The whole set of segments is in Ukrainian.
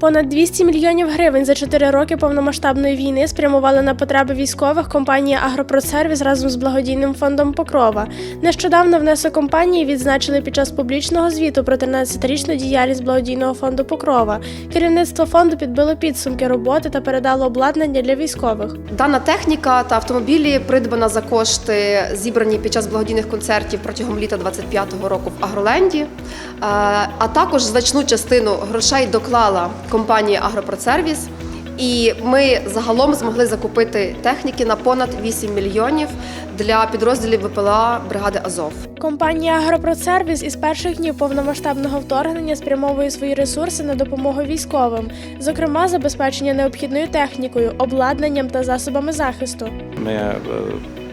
Понад 200 мільйонів гривень за 4 роки повномасштабної війни спрямували на потреби військових компанія Агропродсервіс разом з благодійним фондом Покрова. Нещодавно внесок компанії відзначили під час публічного звіту про 13-річну діяльність благодійного фонду Покрова. Керівництво фонду підбило підсумки роботи та передало обладнання для військових. Дана техніка та автомобілі придбана за кошти, зібрані під час благодійних концертів протягом літа 25-го року в Агроленді. Е, А також значну частину грошей доклала компанія Агропродсервіс. І ми загалом змогли закупити техніки на понад 8 мільйонів для підрозділів ВПЛА бригади Азов. Компанія Агропродсервіс із перших днів повномасштабного вторгнення спрямовує свої ресурси на допомогу військовим, зокрема забезпечення необхідною технікою, обладнанням та засобами захисту. Ми е,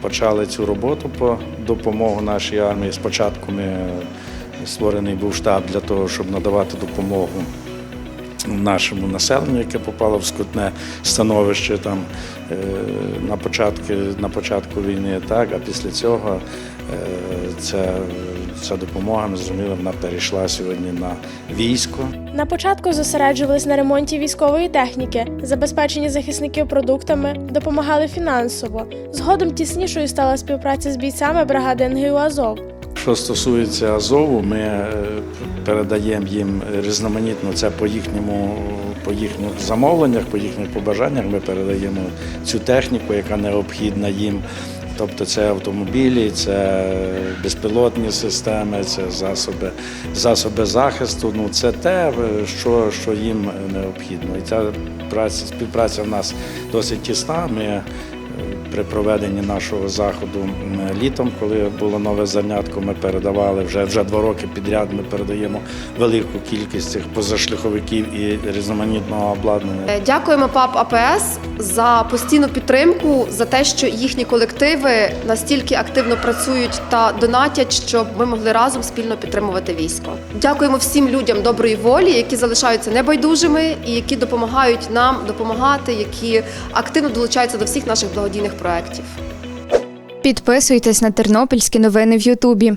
почали цю роботу по допомогу нашій армії. Спочатку ми е, створений був штаб для того, щоб надавати допомогу нашому населенню, яке попало в скрутне становище там е, на початку, на початку війни. Так, а після цього е, ця, ця допомога, ми зрозуміли, вона перейшла сьогодні на військо. На початку зосереджувались на ремонті військової техніки, забезпеченні захисників продуктами, допомагали фінансово. Згодом тіснішою стала співпраця з бійцями бригади НГУ Азов. Що стосується Азову, ми е, передаємо їм різноманітно це по їхньому по їхніх замовленнях, по їхніх побажаннях. Ми передаємо цю техніку, яка необхідна їм. Тобто це автомобілі, це безпілотні системи, це засоби, засоби захисту. Ну це те, що, що їм необхідно. І ця праця, співпраця в нас досить тісна. Ми при проведенні нашого заходу літом, коли було нове занятко, ми передавали вже вже два роки підряд. Ми передаємо велику кількість цих позашляховиків і різноманітного обладнання. Е, Дякуємо ПАП АПС за постійну підтримку, за те, що їхні колективи настільки активно працюють та донатять, щоб ми могли разом спільно підтримувати військо. Дякуємо всім людям доброї волі, які залишаються небайдужими і які допомагають нам допомагати, які активно долучаються до всіх наших благодійних проєктів. Підписуйтесь на тернопільські новини в Ютубі.